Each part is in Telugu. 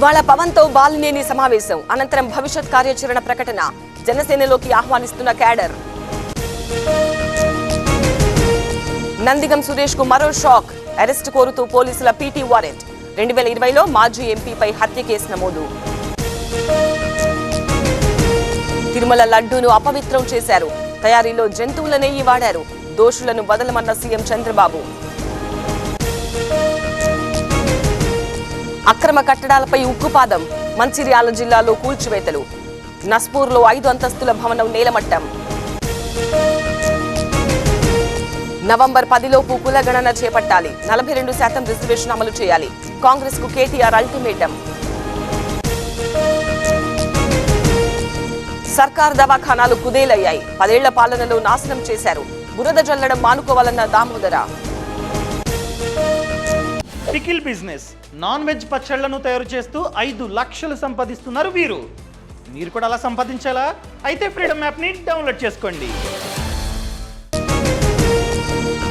ఇవాళ పవన్తో బాలినేని సమావేశం. అనంతరం భవిష్యత్ కార్యాచరణ ప్రకటన. జనసేనలోకి ఆహ్వానిస్తున్న క్యాడర్. నందిగం సురేష్కు మరో షాక్. అరెస్ట్ కోరుతూ పోలీసుల పీటీ వారెంట్. రెండు వేల ఇరవైలో మాజీ ఎంపీపై హత్య కేసు నమోదు. తిరుమల లడ్డూను అపవిత్రం చేశారు. తయారీలో జంతువుల నెయ్యి వాడారు దోషులను వదలమన్న సీఎం చంద్రబాబు. అక్రమ కట్టడాలపై ఉక్కుపాదం. మంచిర్యాల జిల్లాలో కూల్చివేతలు. నస్పూర్లో ఐదు అంతస్తుల భవనం నేలమట్టం. నవంబర్ పదిలోపు కులగణన చేపట్టాలి. నలభై రెండు శాతం రిజర్వేషన్ అమలు చేయాలి. కాంగ్రెస్కు కేటీఆర్ అల్టిమేటం. సర్కార్ దవాఖానాలు కుదేలయ్యాయి. పదేళ్ళ పాలనలో నాశనం చేశారు. బురద జల్లడం మానుకోవాలన్న Damodara. Pickle business. Non veg పచ్చళ్ళను తయారు చేస్తూ ఐదు లక్షలు సంపాదిస్తున్నారు వీరు. మీరు కూడా అలా సంపాదించాలా? అయితే ఫ్రీడమ్ యాప్ని డౌన్లోడ్ చేసుకోండి.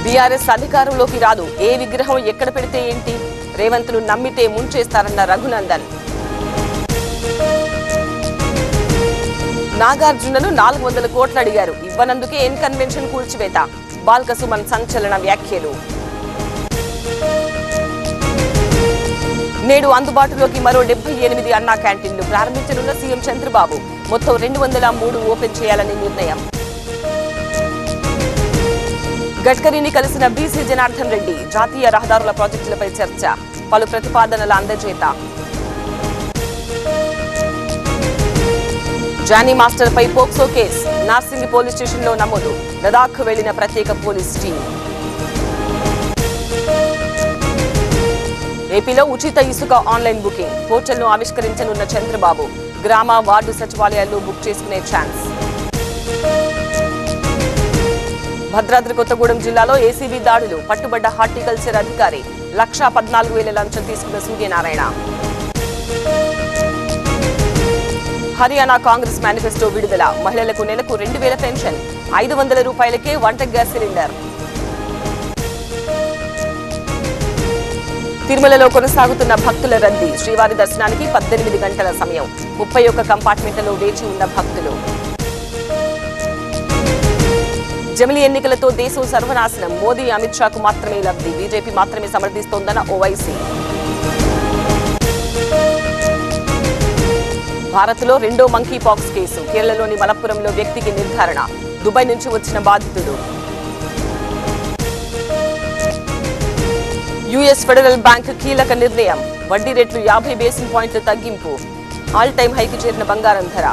బీఆర్ఎస్ అధికారంలోకి రాదు. ఏ విగ్రహం ఎక్కడ పెడితే ఏంటి? రేవంత్ను నమ్మితే ముంచేస్తారన్న రఘునందన్. నాగార్జునను నాలుగు వందల కోట్లు అడిగారు. ఇవ్వనందుకే ఎన్ కన్వెన్షన్ కూల్చివేత. బాల్క సుమన్ సంచలన వ్యాఖ్యలు. నేడు అందుబాటులోకి మరో డెబ్బై ఎనిమిది అన్నా క్యాంటీన్లు ప్రారంభించనున్న సీఎం చంద్రబాబు. మొత్తం రెండు వందల మూడు ఓపెన్ చేయాలని నిర్ణయం. గడ్కరీని కలిసిన బీసీ జనార్దన్ రెడ్డి జాతీయ రహదారుల ప్రాజెక్టులపై చర్చ పలు ప్రతిపాదనల అందజేత. జానీ మాస్టర్ పై పోక్సో కేస్ నార్సింగి పోలీస్ స్టేషన్లో నమోదు లదాఖ్ వెళ్ళిన ప్రత్యేక పోలీస్ టీం. ఏపీలో ఉచిత ఇసుక ఆన్లైన్ బుకింగ్. పోర్టల్ను ఆవిష్కరించనున్న చంద్రబాబు గ్రామ వార్డు సచివాలయాల్లో బుక్ చేసుకునే ఛాన్స్. భద్రాద్రి కొత్తగూడెం జిల్లాలో ఏసీబీ దాడులు. పట్టుబడ్డ హార్టికల్చర్ అధికారి లక్షా పద్నాలుగు వేల లంచం తీసుకున్న సూర్యనారాయణ. హర్యానా కాంగ్రెస్ మేనిఫెస్టో విడుదల. మహిళలకు నెలకు రెండు వేల పెన్షన్. ఐదు వందల రూపాయలకే వంట గ్యాస్ సిలిండర్. తిరుమలలో కొనసాగుతున్న భక్తుల రద్దీ శ్రీవారి దర్శనానికి పద్దెనిమిది గంటల సమయం. ముప్పై ఒక్క కంపార్ట్మెంట్లలో వేచి ఉన్న భక్తులు. జమిలి ఎన్నికలతో దేశం సర్వనాశనం. మోదీ అమిత్ షాకు మాత్రమే లబ్ధి. బీజేపీ మాత్రమే సమర్థిస్తోందన్న ఓవైసీ. భారత్లో రెండో మంకీ పాక్స్ కేసు. కేరళలోని మలప్పురంలో వ్యక్తికి నిర్ధారణ. దుబాయ్ నుంచి వచ్చిన బాధితుడు. యుఎస్ ఫెడరల్ బ్యాంక్ కీలక నిర్ణయం. వడ్డీ రేట్లు యాభై బేసిన్ పాయింట్ల తగ్గింపు. ఆల్ టైమ్ హైకి చేరిన బంగారం ధర.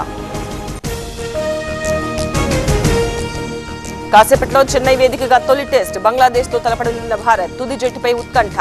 కాసేపట్లో చెన్నై వేదికగా తొలి టెస్ట్. బంగ్లాదేశ్తో తలపడనున్న భారత్ తుది జట్టుపై ఉత్కంఠ.